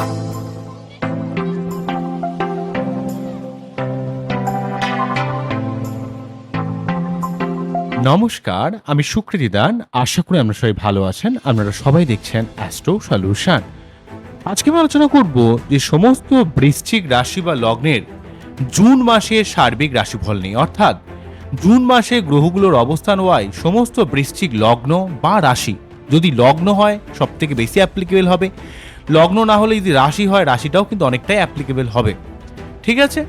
নমস্কার, আমি সুকৃতি দান। আশা করি আপনারা সবাই ভালো আছেন। আপনারা সবাই দেখছেন অ্যাস্ট্রো সলিউশন আজকে আমি আলোচনা করব যে সমস্ত বৃশ্চিক রাশি বা লগ্নের জুন মাসের সার্বিক রাশিফল নিয়ে। অর্থাৎ জুন মাসে গ্রহগুলোর অবস্থান হওয়ায় সমস্ত বৃশ্চিক লগ্ন বা রাশি। যদি লগ্ন হয় সব থেকে বেশি অ্যাপ্লিকেবল হবে। লগ্ন না হলে যদি রাশি হয়, রাশিটাও কিন্তু অনেকটাই অ্যাপ্লিকেবল হবে। ঠিক আছে?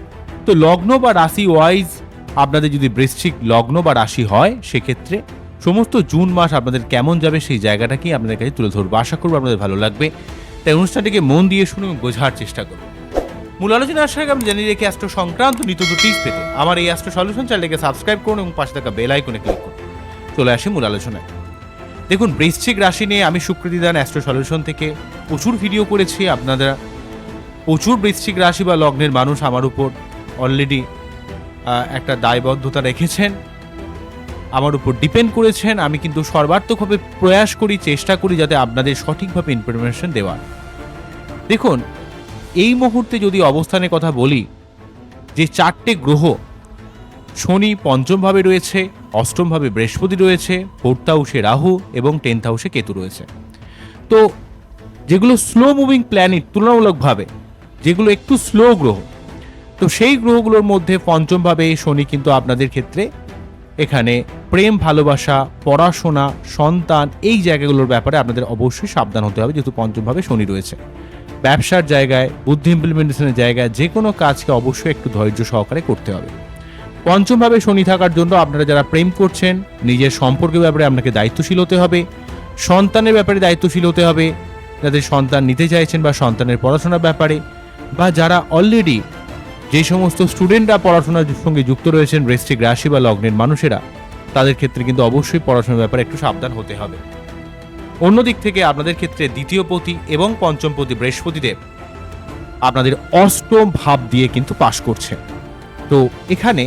তো লগ্ন বা রাশি ওয়াইজ আপনাদের যদি বৃশ্চিক লগ্ন বা রাশি হয়, সেক্ষেত্রে সমস্ত জুন মাস আপনাদের কেমন যাবে সেই জায়গাটাকেই আপনাদের কাছে তুলে ধরবো। আশা করব আপনাদের ভালো লাগবে। তাই অনুষ্ঠানটিকে মন দিয়ে শুনে বোঝার চেষ্টা করুন। মূল আলোচনা আসার আগে আমি জানিয়ে রেখে অ্যাস্ট্রো সংক্রান্ত নিত্য টিপস পেতে। আমার এই অ্যাস্ট্রো সলিউশন চ্যানেলকে সাবস্ক্রাইব করুন এবং পাশে থাকা বেল আইকনে ক্লিক করুন। চলে আসি মূল আলোচনায়। দেখুন, বৃশ্চিক রাশি নিয়ে আমি সুকৃতি দান অ্যাস্ট্রো সলিউশন থেকে প্রচুর ভিডিও করেছি। আপনারা প্রচুর বৃশ্চিক রাশি বা লগ্নের মানুষ আমার উপর অলরেডি একটা দায়বদ্ধতা রেখেছেন, আমার উপর ডিপেন্ড করেছেন। আমি কিন্তু সর্বাত্মকভাবে প্রয়াস করি, চেষ্টা করি যাতে আপনাদের সঠিকভাবে ইনফরমেশন দেওয়ার। দেখুন, এই মুহূর্তে যদি অবস্থানের কথা বলি, যে চারটে গ্রহ শনি পঞ্চমভাবে রয়েছে, অষ্টমভাবে বৃহস্পতি রয়েছে, ফোর্থ হাউসে রাহু এবং টেন্থ হাউসে কেতু রয়েছে। তো যেগুলো স্লো মুভিং প্ল্যানেট তুলনামূলকভাবে, যেগুলো একটু স্লো গ্রহ, তো সেই গ্রহগুলোর মধ্যে পঞ্চমভাবে শনি কিন্তু আপনাদের ক্ষেত্রে এখানে প্রেম, ভালোবাসা, পড়াশোনা, সন্তান এই জায়গাগুলোর ব্যাপারে আপনাদের অবশ্যই সাবধান হতে হবে যেহেতু পঞ্চমভাবে শনি রয়েছে। ব্যবসার জায়গায়, বুদ্ধি ইমপ্লিমেন্টেশনের জায়গায় যে কোনো কাজকে অবশ্যই একটু ধৈর্য সহকারে করতে হবে। পঞ্চমভাবে শনি থাকার জন্য আপনারা যারা প্রেম করছেন, নিজের সম্পর্কের ব্যাপারে আপনাকে দায়িত্বশীল হতে হবে, সন্তানের ব্যাপারে দায়িত্বশীল হতে হবে যাদের সন্তান নিতে চাইছেন বা সন্তানের পড়াশোনার ব্যাপারে, বা যারা অলরেডি যে সমস্ত স্টুডেন্টরা পড়াশোনার সঙ্গে যুক্ত রয়েছেন বৃশ্চিক রাশি বা লগ্নের মানুষেরা, তাদের ক্ষেত্রে কিন্তু অবশ্যই পড়াশোনার ব্যাপারে একটু সাবধান হতে হবে। অন্যদিক থেকে আপনাদের ক্ষেত্রে দ্বিতীয় পতি এবং পঞ্চম পতি বৃহস্পতিদেব আপনাদের অষ্টম ভাব দিয়ে কিন্তু পাশ করছে। তো এখানে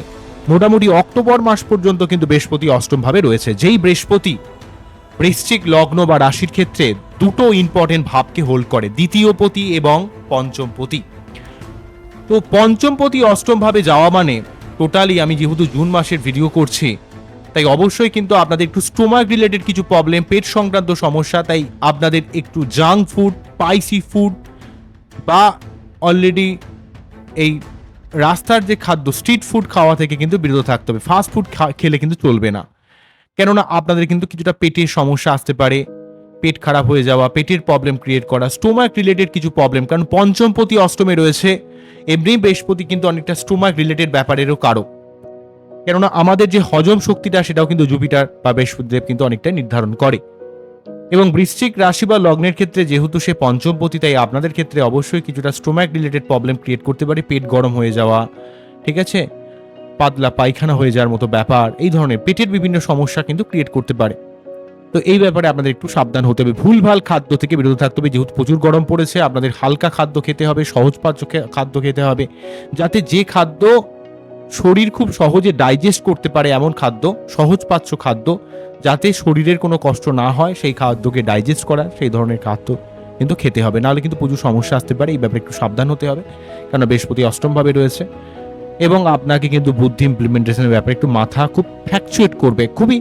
মোটামুটি অক্টোবর মাস পর্যন্ত কিন্তু বৃহস্পতি অষ্টম ভাবে রয়েছে। যেই বৃহস্পতি, বৃশ্চিক লগ্ন বা রাশির ক্ষেত্রে দুটো ইম্পর্টেন্ট ভাবকে হোল্ড করে, দ্বিতীয় পতি এবং পঞ্চম পতি। তো পঞ্চমপতি অষ্টম ভাবে যাওয়া মানে টোটালি আমি যেহেতু জুন মাসের ভিডিও করছি, তাই অবশ্যই কিন্তু আপনাদের একটু স্টোমাক রিলেটেড কিছু প্রবলেম পেট সংক্রান্ত সমস্যা, তাই আপনাদের একটু জাঙ্ক ফুড স্পাইসি ফুড বা অলরেডি এই রাস্তার যে খাদ্য স্ট্রিট ফুড খাওয়া থেকে কিন্তু বিরত থাকতে হবে। ফাস্ট ফুড খেলে কিন্তু চলবে না। কেননা আপনাদের কিন্তু কিছুটা পেটের সমস্যা আসতে পারে, পেট খারাপ হয়ে যাওয়া, পেটের প্রবলেম ক্রিয়েট করা স্টোমাক রিলেটেড কিছু প্রবলেম কারণ পঞ্চমপতি অষ্টমে রয়েছে, এমনি বৃহস্পতি কিন্তু অনেকটা স্টোমাক রিলেটেড ব্যাপারেরও কারক। কেননা আমাদের যে হজম শক্তিটা, সেটাও কিন্তু জুপিটার বা বৃহস্পতিদেব কিন্তু অনেকটা নির্ধারণ করে। এবং বৃশ্চিক রাশি বা লগ্নের ক্ষেত্রে যেহেতু সে পঞ্চমপতি তাই আপনাদের ক্ষেত্রে অবশ্যই কিছুটা স্টোমাক রিলেটেড প্রবলেম ক্রিয়েট করতে পারে, পেট গরম হয়ে যাওয়া, ঠিক আছে? পাতলা পায়খানা হয়ে যাওয়ার মতো ব্যাপার, এই ধরনের পেটের বিভিন্ন সমস্যা কিন্তু ক্রিয়েট করতে পারে। তো এই ব্যাপারে আপনাদের একটু সাবধান হতে হবে। ভুলভাল খাদ্য থেকে বিরত থাকতে হবে, যেহেতু প্রচুর গরম পড়েছে, আপনাদের হালকা খাদ্য খেতে হবে সহজ পাচ্য খাদ্য খেতে হবে, যাতে যে খাদ্য শরীর খুব সহজে ডাইজেস্ট করতে পারে এমন খাদ্য, সহজ পাচ্য খাদ্য, যাতে শরীরের কোনো কষ্ট না হয়, সেই খাদ্যকে ডাইজেস্ট করা সেই ধরনের খাদ্য কিন্তু খেতে হবে। নাহলে কিন্তু প্রচুর সমস্যা আসতে পারে, এই ব্যাপারে একটু সাবধান হতে হবে কারণ বৃহস্পতি অষ্টমভাবে রয়েছে এবং আপনাকে কিন্তু বুদ্ধি ইমপ্লিমেন্টেশনের ব্যাপারে একটু মাথা খুব ফ্যাকচুয়েট করবে, খুবই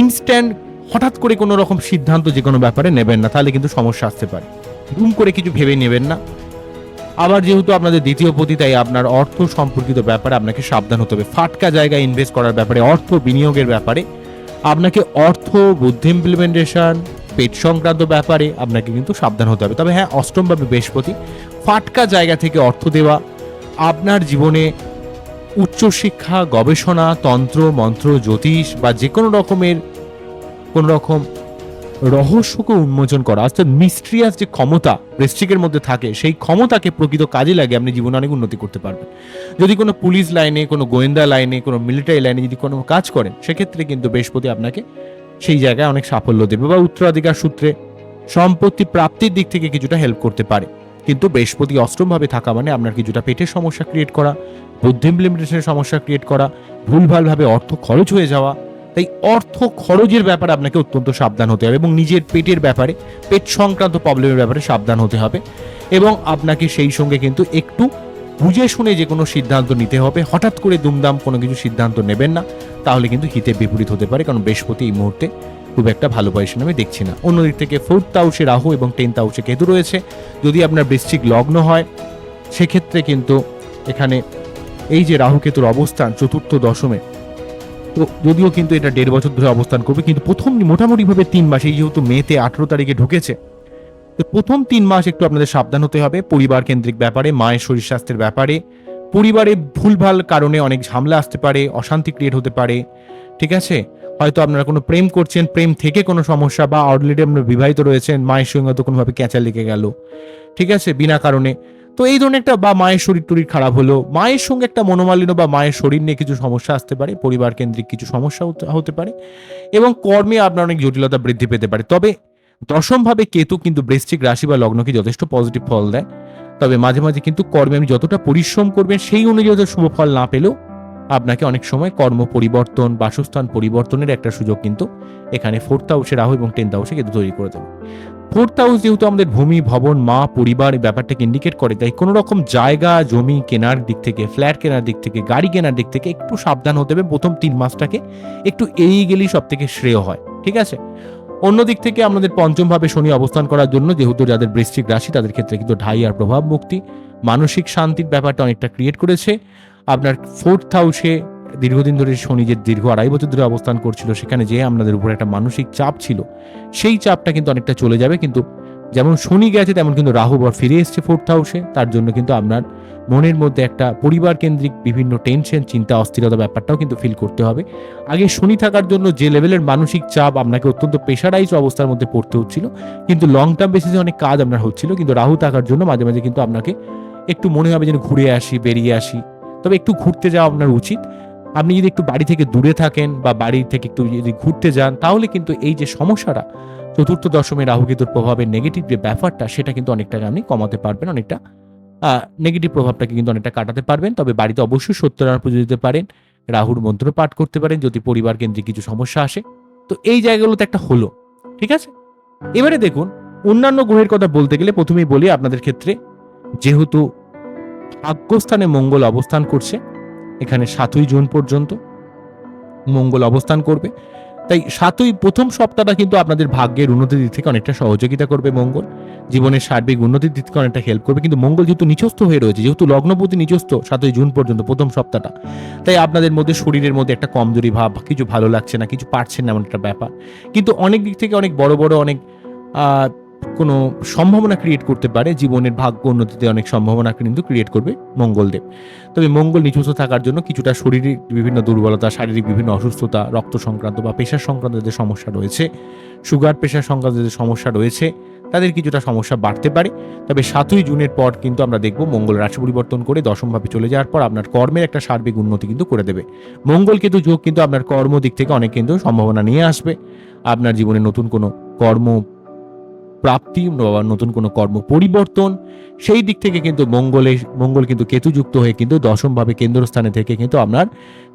ইনস্ট্যান্ট হঠাৎ করে কোনো রকম সিদ্ধান্ত যে কোনো ব্যাপারে নেবেন না, তাহলে কিন্তু সমস্যা আসতে পারে। ঘুম করে কিছু ভেবে নেবেন না। আবার যেহেতু আপনাদের দ্বিতীয় পতি, তাই আপনার অর্থ সম্পর্কিত ব্যাপারে আপনাকে সাবধান হতে হবে। ফাটকা জায়গায় ইনভেস্ট করার ব্যাপারে, অর্থ বিনিয়োগের ব্যাপারে। আপনাকে অর্থ, বুদ্ধি ইমপ্লিমেন্টেশন পেট সংক্রান্ত ব্যাপারে আপনাকে কিন্তু সাবধান হতে হবে। তবে হ্যাঁ অষ্টমভাবে বৃহস্পতি, ফাটকা জায়গা থেকে অর্থ দেওয়া, আপনার জীবনে উচ্চশিক্ষা গবেষণা, তন্ত্র, মন্ত্র, জ্যোতিষ বা যে কোনো রকমের কোন রকম রহস্যকে উন্মোচন করা, অর্থাৎ মিস্ট্রিয়াস যে ক্ষমতা বৃশ্চিকের মধ্যে থাকে, সেই ক্ষমতাকে প্রকৃত কাজে লাগে আপনি জীবনে অনেক উন্নতি করতে পারবেন। যদি কোনো পুলিশ লাইনে কোনো গোয়েন্দা লাইনে কোনো মিলিটারি লাইনে যদি কোনো কাজ করেন, সেক্ষেত্রে কিন্তু বৃহস্পতি আপনাকে সেই জায়গায় অনেক সাফল্য দেবে বা উত্তরাধিকার সূত্রে সম্পত্তি প্রাপ্তির দিক থেকে কিছুটা হেল্প করতে পারে। কিন্তু বৃহস্পতি অষ্টমভাবে থাকা মানে আপনার কিছুটা পেটের সমস্যা ক্রিয়েট করা বুদ্ধি ইমপ্লিমেন্টেশনের সমস্যা ক্রিয়েট করা, ভুলভালভাবে অর্থ খরচ হয়ে যাওয়া তাই অর্থ খরচের ব্যাপারে আপনাকে অত্যন্ত সাবধান হতে হবে এবং নিজের পেটের ব্যাপারে, পেট সংক্রান্ত প্রবলেমের ব্যাপারে সাবধান হতে হবে এবং আপনাকে সেই সঙ্গে কিন্তু একটু বুঝে শুনে যে কোনো সিদ্ধান্ত নিতে হবে। হঠাৎ করে দুমদাম কোনো কিছু সিদ্ধান্ত নেবেন না, তাহলে কিন্তু হিতে বিপরীত হতে পারে কারণ বৃহস্পতি এই মুহূর্তে খুব একটা ভালো পজিশন আমি দেখছি না। অন্যদিক থেকে ফোর্থ হাউসে রাহু এবং টেন্থ হাউসে কেতু রয়েছে। যদি আপনার বৃশ্চিক লগ্ন হয়, সেক্ষেত্রে কিন্তু এখানে এই যে রাহু কেতুর অবস্থান, চতুর্থ দশমে তো যদিও কিন্তু এটা দেড় বছর ধরে অবস্থান করবে, কিন্তু প্রথম মোটামুটিভাবে তিন মাস যেহেতু মেতে আঠেরো তারিখে ঢুকেছে, তো প্রথম তিন মাস একটু আপনাদের সাবধান হতে হবে, পরিবার কেন্দ্রিক ব্যাপারে, মায়ের শরীর স্বাস্থ্যের ব্যাপারে, পরিবারে ভুলভাল কারণে অনেক ঝামেলা আসতে পারে, অশান্তি ক্রিয়েট হতে পারে, ঠিক আছে? হয়তো আপনারা কোনো প্রেম করছেন, প্রেম থেকে কোনো সমস্যা বা অলরেডি আপনার বিবাহিত রয়েছেন, মায়ের সঙ্গে হয়তো কোনোভাবে ক্যাঁচা লেগে গেল, ঠিক আছে? বিনা কারণে তো এই ধরনের একটা, বা মায়ের শরীর টরীর খারাপ হলো, মায়ের সঙ্গে একটা মনোমালিন্য বা মায়ের শরীর নিয়ে কিছু সমস্যা আসতে পারে, পরিবার কেন্দ্রিক কিছু সমস্যা হতে- পারে, এবং কর্মে আপনার অনেক জটিলতা বৃদ্ধি পেতে পারে। তবে দশমভাবে কেতু কিন্তু বৃশ্চিক রাশি বা লগ্নকে যথেষ্ট পজিটিভ ফল দেয়। তবে মাঝে মাঝে কিন্তু কর্মে আপনি যতটা পরিশ্রম করবেন, সেই অনুযায়ী শুভ ফল না পেলেও আপনাকে অনেক সময় কর্ম পরিবর্তন, বাসস্থান পরিবর্তনের একটা সুযোগ কিন্তু এখানে ফোর্থ হাউসে রাহু এবং টেন্থ হাউসে কিন্তু তৈরি করে দেবে। ফোর্থ হাউস যেহেতু আমাদের ভূমি, ভবন, মা, পরিবার, এই ব্যাপারটাকে ইন্ডিকেট করে, তাই কোনো রকম জায়গা, জমি কেনার দিক থেকে ফ্ল্যাট কেনার দিক থেকে, গাড়ি কেনার দিক থেকে একটু সাবধান হতে হবে। প্রথম তিন মাসটাকে একটু এড়িয়ে গেলেই সব থেকে শ্রেয় হয়, ঠিক আছে? অন্য দিক থেকে আমাদের পঞ্চমভাবে শনি অবস্থান করার জন্য, যেহেতু যাদের বৃশ্চিক রাশি, তাদের ক্ষেত্রে কিন্তু ঢাই আর প্রভাব মুক্তি। মানসিক শান্তির ব্যাপারটা অনেকটা ক্রিয়েট করেছে। আপনার ফোর্থ হাউসে দীর্ঘদিন ধরে শনি যে দীর্ঘ আড়াই বছর ধরে অবস্থান করছিল, সেখানে যে আপনাদের উপর একটা মানসিক চাপ ছিল। সেই চাপটা কিন্তু অনেকটা চলে যাবে, কিন্তু যেমন শনি গেছে, তেমন কিন্তু রাহু বর ফিরে এসছে ফোর্থ হাউসে তার জন্য কিন্তু আপনার মনের মধ্যে একটা পরিবার কেন্দ্রিক বিভিন্ন টেনশন চিন্তা, অস্থিরতা ব্যাপারটাও কিন্তু ফিল করতে হবে। আগে শনি থাকার জন্য যে লেভেলের মানসিক চাপ আপনাকে অত্যন্ত প্রেশারাইজ অবস্থার মধ্যে পড়তে হচ্ছিল, কিন্তু লং টার্ম বেসিসে অনেক কাজ আপনার হচ্ছিল, কিন্তু রাহু থাকার জন্য মাঝে মাঝে কিন্তু আপনাকে একটু মনে হবে যেন ঘুরে আসি, বেরিয়ে আসি। তবে একটু ঘুরতে যাওয়া আপনার উচিত। আপনি যদি একটু বাড়ি থেকে দূরে থাকেন বা বাড়ি থেকে একটু যদি ঘুরতে যান, তাহলে কিন্তু এই যে সমস্যাটা, চতুর্থ দশমে রাহুকেতুর প্রভাবের নেগেটিভ যে ব্যাপারটা, সেটা কিন্তু অনেকটা আপনি কমাতে পারবেন, অনেকটা নেগেটিভ প্রভাবটাকে কিন্তু অনেকটা কাটাতে পারবেন। তবে বাড়িতে অবশ্যই সত্যনারায়ণ পুজো দিতে পারেন, রাহুর মন্ত্র পাঠ করতে পারেন, যদি পরিবার কেন্দ্রিক কিছু সমস্যা আসে। তো এই জায়গাগুলোতে একটা হলো, ঠিক আছে? এবারে দেখুন, অন্যান্য গ্রহের কথা বলতে গেলে প্রথমেই বলি আপনাদের ক্ষেত্রে, যেহেতু ভাগ্যস্থানে মঙ্গল অবস্থান করছে এখানে সাতই জুন পর্যন্ত মঙ্গল অবস্থান করবে। তাই সাতই প্রথম সপ্তাহটা কিন্তু আপনাদের ভাগ্যের উন্নতির দিক থেকে অনেকটা সহযোগিতা করবে মঙ্গল। জীবনের সার্বিক উন্নতির দিক থেকে অনেকটা হেল্প করবে। কিন্তু মঙ্গল যেহেতু নিচস্থ হয়ে রয়েছে, যেহেতু লগ্নপতি নিচস্থ সাতই জুন পর্যন্ত প্রথম সপ্তাহটা, তাই আপনাদের মধ্যে শরীরের মধ্যে একটা কমজোরি ভাব, কিছু ভালো লাগছে না, কিছু পারছেন না এমন একটা ব্যাপার। কিন্তু অনেক দিক থেকে অনেক বড় বড় অনেক কোনো সম্ভাবনা ক্রিয়েট করতে পারে, জীবনের ভাগ্য উন্নতিতে অনেক সম্ভাবনা কিন্তু ক্রিয়েট করবে মঙ্গলদেব। তবে মঙ্গল নিচস্থ থাকার জন্য কিছুটা শরীরিক বিভিন্ন দুর্বলতা, শারীরিক বিভিন্ন অসুস্থতা, রক্ত সংক্রান্ত বা পেশার সংক্রান্ত যে সমস্যা রয়েছে, সুগার পেশার সংক্রান্ত যে সমস্যা রয়েছে, তাদের কিছুটা সমস্যা বাড়তে পারে। তবে সাতই জুনের পর কিন্তু আমরা দেখব মঙ্গল রাশি পরিবর্তন করে দশমভাবে চলে যাওয়ার পর আপনার কর্মের একটা সার্বিক উন্নতি কিন্তু করে দেবে। মঙ্গল কিন্তু যোগ কিন্তু আপনার কর্ম দিক থেকে অনেক কিন্তু সম্ভাবনা নিয়ে আসবে। আপনার জীবনে নতুন কোনো কর্ম প্রাপ্তি বা নতুন কোনো কর্ম পরিবর্তন, সেই দিক থেকে কিন্তু মঙ্গলে, মঙ্গল কিন্তু কেতুযুক্ত হয়ে কিন্তু দশমভাবে কেন্দ্রস্থানে থেকে কিন্তু আপনার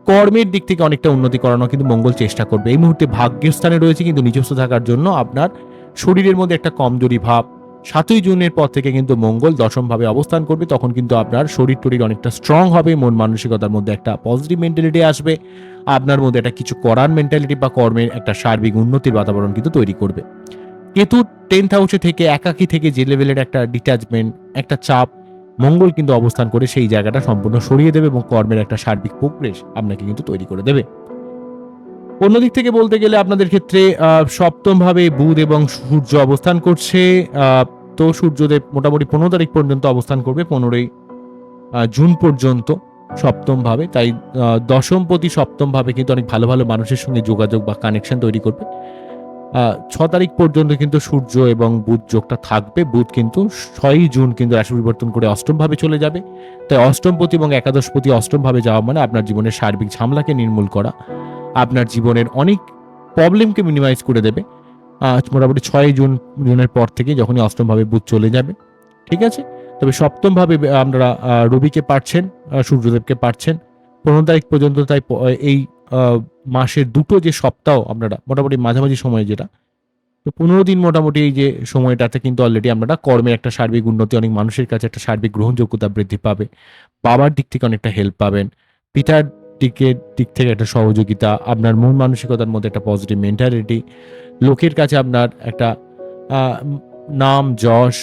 কর্মের দিক থেকে অনেকটা উন্নতি করানো কিন্তু মঙ্গল চেষ্টা করবে। এই মুহূর্তে ভাগ্যস্থানে রয়েছে কিন্তু নিজস্ব থাকার জন্য আপনার শরীরের মধ্যে একটা কমজোরি ভাব। সাতই জুনের পর থেকে কিন্তু মঙ্গল দশমভাবে অবস্থান করবে, তখন কিন্তু আপনার শরীর টরীর অনেকটা স্ট্রং হবে, মন মানসিকতার মধ্যে একটা পজিটিভ মেন্টালিটি আসবে, আপনার মধ্যে একটা কিছু করার মেন্টালিটি বা কর্মের একটা সার্বিক উন্নতির বাতাবরণ কিন্তু তৈরি করবে। কেতু টেন্থ হাউসে থেকে একাকি থেকে যে লেভেলের একটা ডিট্যাচমেন্ট একটা চাপ, মঙ্গল কিন্তু অবস্থান করে সেই জায়গাটা সম্পূর্ণ সরিয়ে দেবে এবং কর্মের একটা সার্বিক প্রোগ্রেস আপনাকে কিন্তু তৈরি করে দেবে। অন্যদিক থেকে বলতে গেলে আপনাদের ক্ষেত্রে সপ্তমভাবে বুধ এবং সূর্য অবস্থান করছে। তো সূর্যদেব মোটামুটি পনেরো তারিখ পর্যন্ত অবস্থান করবে, পনেরোই জুন পর্যন্ত সপ্তমভাবে। তাই দশমপতি সপ্তমভাবে কিন্তু অনেক ভালো ভালো মানুষের সঙ্গে যোগাযোগ বা কানেকশন তৈরি করবে। ছ তারিখ পর্যন্ত কিন্তু সূর্য এবং বুধ যোগটা থাকবে। বুধ কিন্তু ছয়ই জুন কিন্তু রাশি পরিবর্তন করে অষ্টম ভাবে চলে যাবে। তাই অষ্টমপতি এবং একাদশপতি অষ্টম ভাবে যাওয়া মানে আপনার জীবনের সার্বিক ঝামেলাকে নির্মূল করা। আপনার জীবনের অনেক প্রবলেমকে মিনিমাইজ করে দেবে। মোটামুটি ছয় জুন, জুনের পর থেকে যখনই অষ্টম ভাবে বুধ চলে যাবে। ঠিক আছে? তবে সপ্তম ভাবে আমরা রবিকে পাচ্ছেন সূর্যদেবকে পাচ্ছেন পনেরো তারিখ পর্যন্ত তাই এই মাসের দুটো যে সপ্তাহ আপনারা, মোটামুটি মাঝামাঝি সময়ে যেটা, তো পনেরো দিন মোটামুটি এই যে সময়টাতে কিন্তু অলরেডি আপনারা কর্মের একটা সার্বিক উন্নতি, অনেক মানুষের কাছে একটা সার্বিক গ্রহণযোগ্যতা বৃদ্ধি পাবে, বাবার দিক থেকে অনেকটা হেল্প পাবেন, পিতার দিকের দিক থেকে একটা সহযোগিতা, আপনার মন মানসিকতার মধ্যে একটা পজিটিভ মেন্টালিটি লোকের কাছে আপনার একটা নাম, যশ,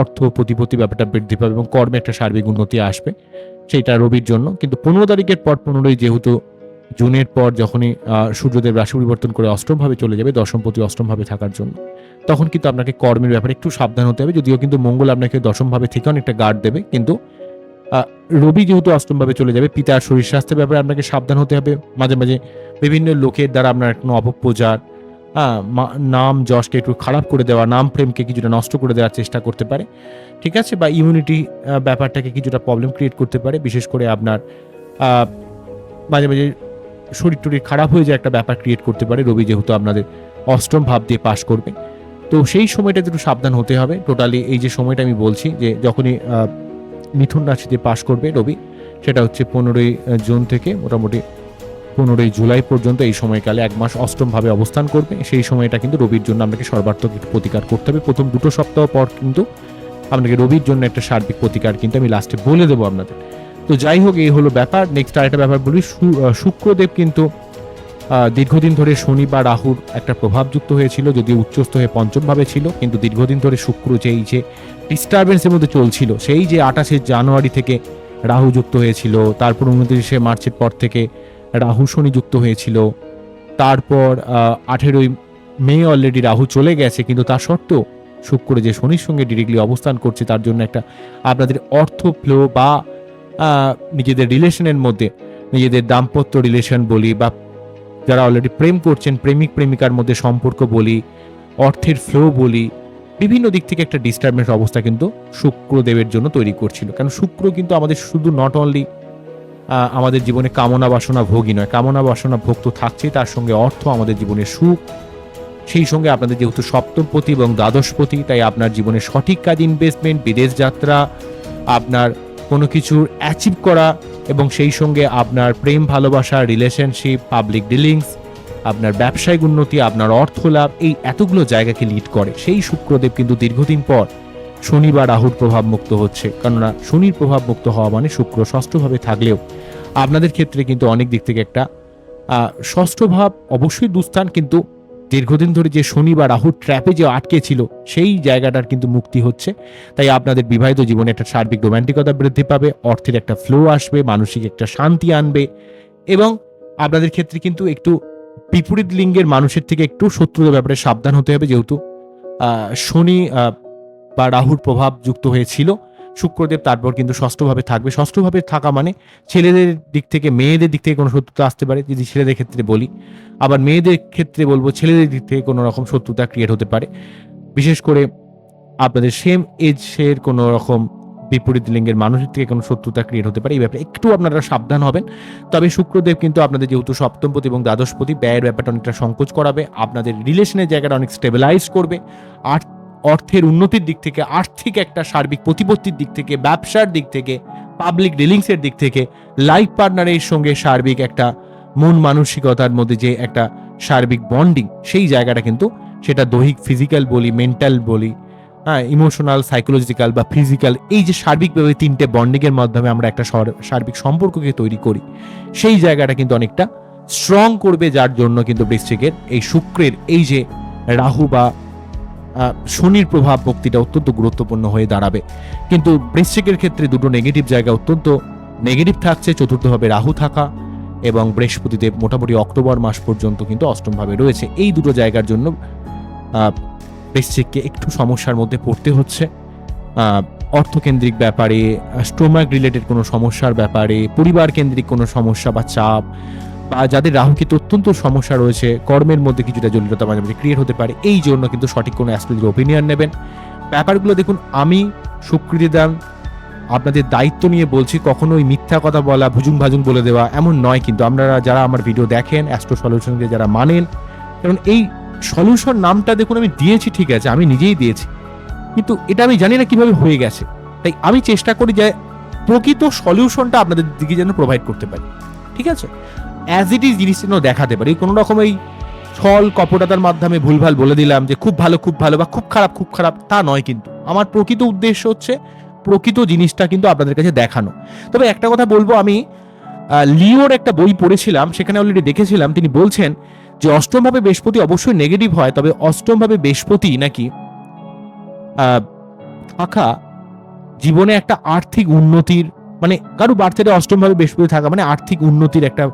অর্থ, প্রতিপত্তি ব্যাপারটা বৃদ্ধি পাবে এবং কর্মে একটা সার্বিক উন্নতি আসবে সেইটা রবির জন্য, কিন্তু পনেরো তারিখের পর পনেরোই যেহেতু জুনের পর যখনই সূর্যদেব রাশি পরিবর্তন করে অষ্টমভাবে চলে যাবে, দশমপতি অষ্টমভাবে থাকার জন্য। তখন কিন্তু আপনাকে কর্মের ব্যাপারে একটু সাবধান হতে হবে, যদিও কিন্তু মঙ্গল আপনাকে দশমভাবে থেকে অনেকটা গার্ড দেবে, কিন্তু রবি যেহেতু অষ্টমভাবে চলে যাবে, পিতার শরীর স্বাস্থ্যের ব্যাপারে আপনাকে সাবধান হতে হবে। মাঝে মাঝে বিভিন্ন লোকের দ্বারা আপনার কোনো অপপ্রচার নাম যশকে একটু খারাপ করে দেওয়া, নাম প্রেমকে কিছুটা নষ্ট করে দেওয়ার চেষ্টা করতে পারে, ঠিক আছে? বা ইমিউনিটি ব্যাপারটাকে কিছুটা প্রবলেম ক্রিয়েট করতে পারে, বিশেষ করে আপনার মাঝে মাঝে শরীর টরীর খারাপ হয়ে যায় একটা ব্যাপার ক্রিয়েট করতে পারে। রবি যেহেতু আপনাদের অষ্টম ভাব দিয়ে পাশ করবে। তো সেই সময়টাতে একটু সাবধান হতে হবে। টোটালি এই যে সময়টা আমি বলছি যে যখনই মিথুন রাশিতে পাশ করবে রবি, সেটা হচ্ছে পনেরোই জুন থেকে মোটামুটি পনেরোই জুলাই পর্যন্ত এই সময়কালে এক মাস অষ্টমভাবে অবস্থান করবে। সেই সময়টা কিন্তু রবির জন্য আপনাকে সর্বাত্মক একটু প্রতিকার করতে হবে। প্রথম দুটো সপ্তাহ পর কিন্তু আপনাকে রবির জন্য একটা সার্বিক প্রতিকার কিন্তু আমি লাস্টে বলে দেবো আপনাদের। তো যাই হোক, এই হলো ব্যাপার। নেক্সট আরেকটা ব্যাপার বলি শুক্রদেব কিন্তু দীর্ঘদিন ধরে শনি বা রাহুর একটা প্রভাবযুক্ত হয়েছিল, যদিও উচ্চস্থ হয়ে পঞ্চমভাবে ছিল, কিন্তু দীর্ঘদিন ধরে শুক্র যে এই যে ডিস্টারবেন্সের মধ্যে চলছিল, সেই যে আঠাশে জানুয়ারি থেকে রাহু যুক্ত হয়েছিল, তারপর উনত্রিশে মার্চের পর থেকে রাহু শনি যুক্ত হয়েছিল, তারপর আঠেরোই মে অলরেডি রাহু চলে গেছে, কিন্তু তা সত্ত্বেও শুক্র যে শনির সঙ্গে ডিরেক্টলি অবস্থান করছে, তার জন্য একটা আপনাদের অর্থ ফ্লো বা নিজেদের রিলেশনের মধ্যে, নিজেদের দাম্পত্য রিলেশন বলি বা যারা অলরেডি প্রেম করছেন, প্রেমিক, প্রেমিকার মধ্যে সম্পর্ক বলি, অর্থের ফ্লো বলি, বিভিন্ন দিক থেকে একটা ডিস্টারবেন্স অবস্থা কিন্তু শুক্রদেবের জন্য তৈরি করছিল। কারণ শুক্র কিন্তু আমাদের শুধু নট অনলি আমাদের জীবনে কামনা বাসনা ভোগই নয়, কামনা বাসনা ভোগ তো থাকছেই তার সঙ্গে অর্থ আমাদের জীবনে সুখ, সেই সঙ্গে আপনাদের যেহেতু সপ্তমপতি এবং দ্বাদশপতি, তাই আপনার জীবনে সঠিক কাজ ইনভেস্টমেন্ট বিদেশ যাত্রা, আপনার কোনো কিছুর অ্যাচিভ করা এবং সেই সঙ্গে আপনার প্রেম ভালোবাসা রিলেশনশিপ পাবলিক ডিলিংস আপনার ব্যবসায়িক উন্নতি আপনার অর্থ লাভ এই এতগুলো জায়গাকে লিড করে। সেই শুক্রদেব কিন্তু দীর্ঘদিন পর শনি বা রাহুর প্রভাব মুক্ত হচ্ছে। কেননা শনির প্রভাব মুক্ত হওয়া মানে শুক্র ষষ্ঠভাবে থাকলেও আপনাদের ক্ষেত্রে কিন্তু অনেক দিক থেকে একটা আহ, ষষ্ঠ ভাব অবশ্যই দুস্থান কিন্তু দীর্ঘদিন ধরে যে শনি বা রাহুর ট্র্যাপে যে আটকে ছিল, সেই জায়গাটার কিন্তু মুক্তি হচ্ছে। তাই আপনাদের বিবাহিত জীবনে একটা সার্বিক রোমান্টিকতা বৃদ্ধি পাবে, অর্থের একটা ফ্লো আসবে, মানসিক একটা শান্তি আনবে এবং আপনাদের ক্ষেত্রে কিন্তু একটু বিপরীত লিঙ্গের মানুষের থেকে একটু শত্রুতার ব্যাপারে সাবধান হতে হবে, যেহেতু শনি বা রাহুর প্রভাব যুক্ত হয়েছিল। শুক্রদেব তারপর কিন্তু ষষ্ঠভাবে থাকবে। ষষ্ঠভাবে থাকা মানে ছেলেদের দিক থেকে, মেয়েদের দিক থেকে কোনো শত্রুতা আসতে পারে, যদি ছেলেদের ক্ষেত্রে বলি। আবার মেয়েদের ক্ষেত্রে বলব, ছেলেদের দিক থেকে কোনো রকম শত্রুতা ক্রিয়েট হতে পারে। বিশেষ করে আপনাদের সেম এজের কোনো রকম বিপরীত লিঙ্গের মানুষের থেকে কোনো শত্রুতা ক্রিয়েট হতে পারে। এই ব্যাপারে একটু আপনারা সাবধান হবেন। তবে শুক্রদেব কিন্তু আপনাদের যেহেতু সপ্তমপতি এবং দ্বাদশপতি, ব্যয়ের ব্যাপারটা অনেকটা সংকোচ করাবে। আপনাদের রিলেশনের জায়গাটা অনেক স্টেবিলাইজ করবে। আর অর্থের উন্নতির দিক থেকে, আর্থিক একটা সার্বিক প্রতিপত্তির দিক থেকে, ব্যবসার দিক থেকে পাবলিক ডিলিংসের দিক থেকে লাইফ পার্টনারের সঙ্গে সার্বিক একটা মন মানসিকতার মধ্যে যে একটা সার্বিক বন্ডিং সেই জায়গাটা কিন্তু সেটা দৈহিক ফিজিক্যাল বলি মেন্টাল বলি হ্যাঁ ইমোশনাল সাইকোলজিক্যাল বা ফিজিক্যাল এই যে সার্বিকভাবে তিনটে বন্ডিংয়ের মাধ্যমে আমরা একটা সার্বিক সম্পর্ককে তৈরি করি, সেই জায়গাটা কিন্তু অনেকটা স্ট্রং করবে, যার জন্য কিন্তু বৃশ্চিকের এই শুক্রের এই যে রাহু বা শনির প্রভাব ভক্তিটা অত্যন্ত গুরুত্বপূর্ণ হয়ে দাঁড়াবে। কিন্তু বৃশ্চিকের ক্ষেত্রে দুটো নেগেটিভ জায়গা অত্যন্ত নেগেটিভ থাকছে। চতুর্থভাবে রাহু থাকা এবং বৃহস্পতিদেব মোটামুটি অক্টোবর মাস পর্যন্ত কিন্তু অষ্টমভাবে রয়েছে। এই দুটো জায়গার জন্য বৃশ্চিককে একটু সমস্যার মধ্যে পড়তে হচ্ছে। অর্থকেন্দ্রিক ব্যাপারে স্টোমাক রিলেটেড কোনো সমস্যার ব্যাপারে পরিবার কেন্দ্রিক কোনো সমস্যা বা চাপ যাদের রাহুকে অত্যন্ত সমস্যা রয়েছে, কর্মের মধ্যে কিছুটা জটিলতা মাঝে মাঝে ক্রিয়েট হতে পারে, এই জন্য কিন্তু সঠিক কোনো অ্যাস্ট্রোলজির ওপিনিয়ন নেবেন। ব্যাপারগুলো দেখুন, আমি স্বীকৃতি দান আপনাদের দায়িত্ব নিয়ে বলছি কখনো ওই মিথ্যা কথা বলা, ভুজুং ভাজুং বলে দেওয়া এমন নয়, কিন্তু আপনারা যারা আমার ভিডিও দেখেন অ্যাস্ট্রো সলিউশনকে যারা মানেন, কারণ এই সলিউশন নামটা দেখুন, আমি দিয়েছি, ঠিক আছে, আমি নিজেই দিয়েছি, কিন্তু এটা আমি জানি না কীভাবে হয়ে গেছে। তাই আমি চেষ্টা করি যে প্রকৃত সলিউশনটা আপনাদের দিকে যেন প্রোভাইড করতে পারি, ঠিক আছে? অ্যাজ ইট ইজ জিনিসটা দেখাতে পারি। কোনো রকম এই ছল কপটতার মাধ্যমে ভুলভাল বলে দিলাম যে খুব ভালো খুব ভালো বা খুব খারাপ খুব খারাপ, তা নয় কিন্তু। আমার প্রকৃত উদ্দেশ্য হচ্ছে প্রকৃত জিনিসটা কিন্তু আপনাদের কাছে দেখানো। তবে একটা কথা বলব, আমি লিওর একটা বই পড়েছিলাম, সেখানে অলরেডি দেখেছিলাম, তিনি বলছেন যে অষ্টমভাবে বৃহস্পতি অবশ্যই নেগেটিভ হয়, তবে অষ্টমভাবে বৃহস্পতি নাকি থাকা জীবনে একটা আর্থিক উন্নতির মানে কারও বার্থডে অষ্টমভাবে বৃহস্পতি থাকা মানে আর্থিক উন্নতির একটা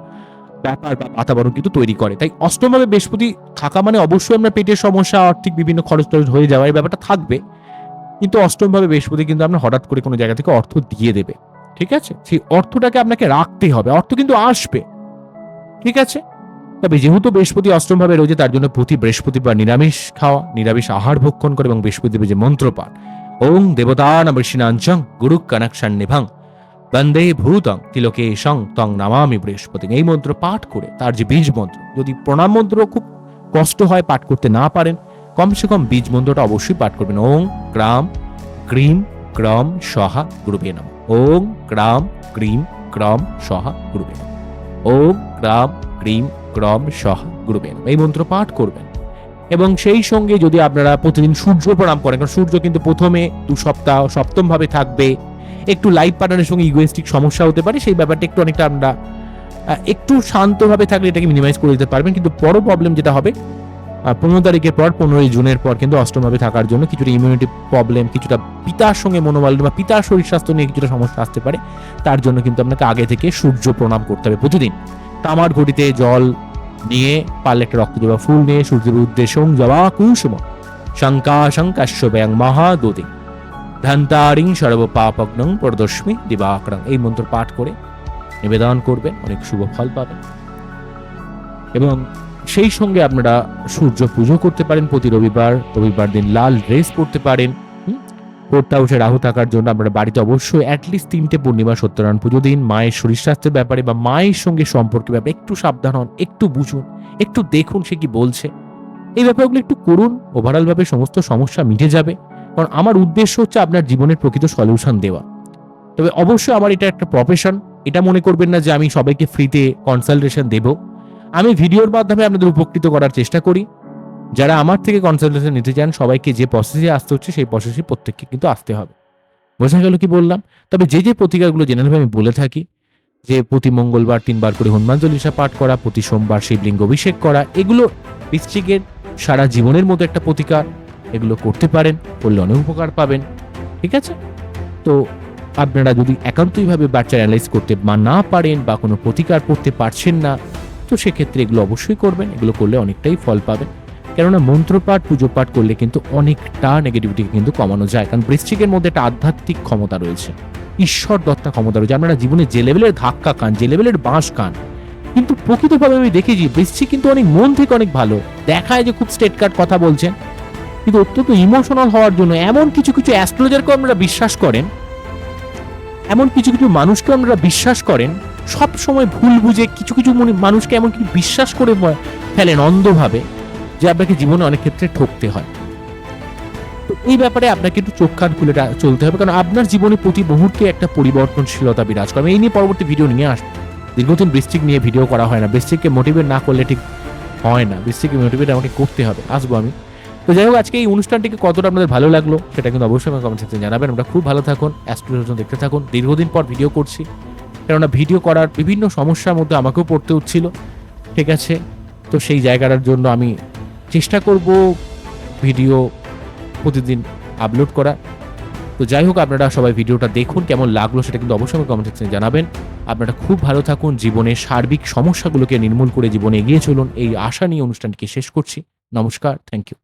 ব্যাপার বা বাতাবরণ কিন্তু তৈরি করে। তাই অষ্টমভাবে বৃহস্পতি থাকা মানে অবশ্যই আমরা পেটের সমস্যা, আর্থিক বিভিন্ন খরচ টরচ হয়ে যাওয়া, এই ব্যাপারটা থাকবে। কিন্তু অষ্টমভাবে বৃহস্পতি কিন্তু আপনার হঠাৎ করে কোনো জায়গা থেকে অর্থ দিয়ে দেবে। ঠিক আছে? সেই অর্থটাকে আপনাকে রাখতে হবে। অর্থ কিন্তু আসবে। ঠিক আছে? তবে যেহেতু বৃহস্পতি অষ্টমভাবে রয়েছে, তার জন্য প্রতি বৃহস্পতিবার নিরামিষ খাওয়া, নিরামিষ আহার ভক্ষণ করে এবং বৃহস্পতিবার যে মন্ত্র পাঠ ওং দেবতা নবৃষিনাঞ্চং গুরু কানাক্ষান নিভাং বন্দে ভূতং তিলকে সং তং নামামি বৃহস্পতি। এই মন্ত্র পাঠ করে, তার যে বীজ মন্ত্র, যদি প্রণাম মন্ত্র খুব কষ্ট হয় পাঠ করতে না পারেন কমসে কম বীজ মন্ত্রটা অবশ্যই পাঠ করবেন। ওং গ্রাম ক্রিম ক্রম সহা গুরুবে নম। ওং গ্রাম ক্রিম ক্রম সহা গুরুবে নম। ওং গ্রাম ক্রিম ক্রম সহা গুরুবে নম। এই মন্ত্র পাঠ করবেন। এবং সেই সঙ্গে যদি আপনারা প্রতিদিন সূর্য প্রণাম করেন, কারণ সূর্য কিন্তু প্রথমে দু সপ্তাহ সপ্তম ভাবে থাকবে। একটু লাইফ পার্টনারের সঙ্গে ইগোয়েস্টিক সমস্যা হতে পারে, সেই ব্যাপারটা একটু অনেকটা আমরা একটু শান্তভাবে থাকলে এটাকে মিনিমাইজ করে দিতে পারবেন। কিন্তু বড় প্রবলেম যেটা হবে পনেরো তারিখের পর, পনেরোই জুনের পর কিন্তু অষ্টমভাবে থাকার জন্য কিছুটা ইমিউনিটি প্রবলেম কিছুটা পিতার সঙ্গে মনোবল বা পিতার শরীর স্বাস্থ্য নিয়ে কিছুটা সমস্যা আসতে পারে। তার জন্য কিন্তু আপনাকে আগে থেকে সূর্য প্রণাম করতে হবে প্রতিদিন। তামার ঘটিতে জল নিয়ে পারলে একটা রক্ত জবা ফুল নিয়ে, সূর্যের উদ্দেশ্য জবা কুসুম শঙ্কা শঙ্কাশ্য ব্যাং মহাদোদে ধান্তারিং সর্ব পাপগ্নং প্রদস্মি দিবাকরং। এই মন্ত্র পাঠ করে নিবেদন করবেন, অনেক শুভ ফল পাবেন। এবং সেই সঙ্গে আপনারা সূর্য পুজো করতে পারেন প্রতি রবিবার। রবিবার দিন লাল ড্রেস পরতে পারেন ফোর্থ হাউসে রাহু থাকার জন্য আপনারা বাড়িতে অবশ্যই অ্যাটলিস্ট তিনটে পূর্ণিমা, সত্যনারায়ণ পুজো দিন। মায়ের শরীর স্বাস্থ্যের ব্যাপারে বা মায়ের সঙ্গে সম্পর্কের ব্যাপারে একটু সাবধান হন, একটু বুঝুন, একটু দেখুন সে কি বলছে। এই ব্যাপারগুলো একটু করুন ওভারঅল ভাবে সমস্ত সমস্যা মিটে যাবে। কারণ আমার উদ্দেশ্য হচ্ছে আপনার জীবনের প্রকৃত সলিউশন দেওয়া। তবে অবশ্যই আমার এটা একটা প্রফেশন এটা মনে করবেন না যে আমি সবাইকে ফ্রিতে কনসালটেশন দেব। আমি ভিডিওর মাধ্যমে আপনাদের উপকৃত করার চেষ্টা করি। যারা আমার থেকে কনসালটেশন নিতে চান, সবাইকে যে প্রসেসে আসতে হচ্ছে, সেই প্রসেসে প্রত্যেককে কিন্তু আসতে হবে। বোঝা গেল কি বললাম? তবে যে যে প্রতিকারগুলো জেনারেলভাবে আমি বলে থাকি, যে প্রতি মঙ্গলবার তিনবার করে হনুমান চল্লিশা পাঠ করা, প্রতি সোমবার শিবলিঙ্গ অভিষেক করা, এগুলো ডিস্ট্রিক্টের সারা জীবনের মতো একটা প্রতিকার এগুলো করতে পারেন, করলে অনেক উপকার পাবেন, ঠিক আছে? তো আপনারা যদি একান্তইভাবে বাচ্চা অ্যানালাইজ করতে বা না পারেন বা কোনো প্রতিকার করতে পারছেন না, তো সেক্ষেত্রে এগুলো অবশ্যই করবেন, এগুলো করলে অনেকটাই ফল পাবেন। কেননা মন্ত্রপাঠ পুজো পাঠ করলে কিন্তু অনেকটা নেগেটিভিটিকে কিন্তু কমানো যায়, কারণ বৃশ্চিকের মধ্যে একটা আধ্যাত্মিক ক্ষমতা রয়েছে, ঈশ্বর দত্তা ক্ষমতা রয়েছে আপনারা জীবনে যে লেভেলের ধাক্কা কান যে লেভেলের বাঁশ কান কিন্তু প্রকৃতভাবে আমি দেখেছি বৃশ্চিক কিন্তু অনেক মন থেকে অনেক ভালো, দেখায় যে খুব স্টেট কার্ড কথা বলছেন কিন্তু অত্যন্ত ইমোশনাল হওয়ার জন্য এমন কিছু কিছু অ্যাস্ট্রোলজারকে আপনারা বিশ্বাস করেন, এমন কিছু কিছু মানুষকে আপনারা বিশ্বাস করেন, সব সময় ভুল বুঝে কিছু কিছু মনে- মানুষকে এমন কিছু বিশ্বাস করে ফেলেন অন্ধভাবে, যে আপনাকে জীবনে অনেক ক্ষেত্রে ঠকতে হয়। এই ব্যাপারে আপনাকে একটু চোখ কান খুলে চলতে হবে, কারণ আপনার জীবনে প্রতি মুহূর্তে একটা পরিবর্তনশীলতা বিরাজ করে। এই নিয়ে পরবর্তী ভিডিও নিয়ে আসব দীর্ঘদিন বৃষ্টিক নিয়ে ভিডিও করা হয় না। বৃষ্টিককে মোটিভেট না করলে ঠিক হয় না। বৃষ্টিকে মোটিভেট আমাকে করতে হবে। আসব আমি। তো যাই হোক, আজকে এই অনুষ্ঠানটিকে কতটা আপনাদের ভালো লাগল সেটা কিন্তু অবশ্যই আমার কমেন্ট সেকশনে জানাবেন। আমরা খুব ভালো থাকুন অ্যাস্ট্রোলজন দেখতে থাকুন। দীর্ঘদিন পর ভিডিও করছি। কেননা ভিডিও করার বিভিন্ন সমস্যার মধ্যে আমাকেও পড়তে হচ্ছিল। ঠিক আছে? তো সেই জায়গাটার জন্য আমি চেষ্টা করব ভিডিও প্রতিদিন আপলোড করা। তো যাই হোক, আপনারা সবাই ভিডিওটা দেখুন, কেমন লাগল সেটা কিন্তু অবশ্যই আমার কমেন্ট সেকশনে জানাবেন। আপনারা খুব ভালো থাকুন, জীবনের সার্বিক সমস্যাগুলোকে নির্মূল করে জীবনে এগিয়ে চলুন। এই আশা নিয়ে অনুষ্ঠানটিকে শেষ করছি। নমস্কার থ্যাংক ইউ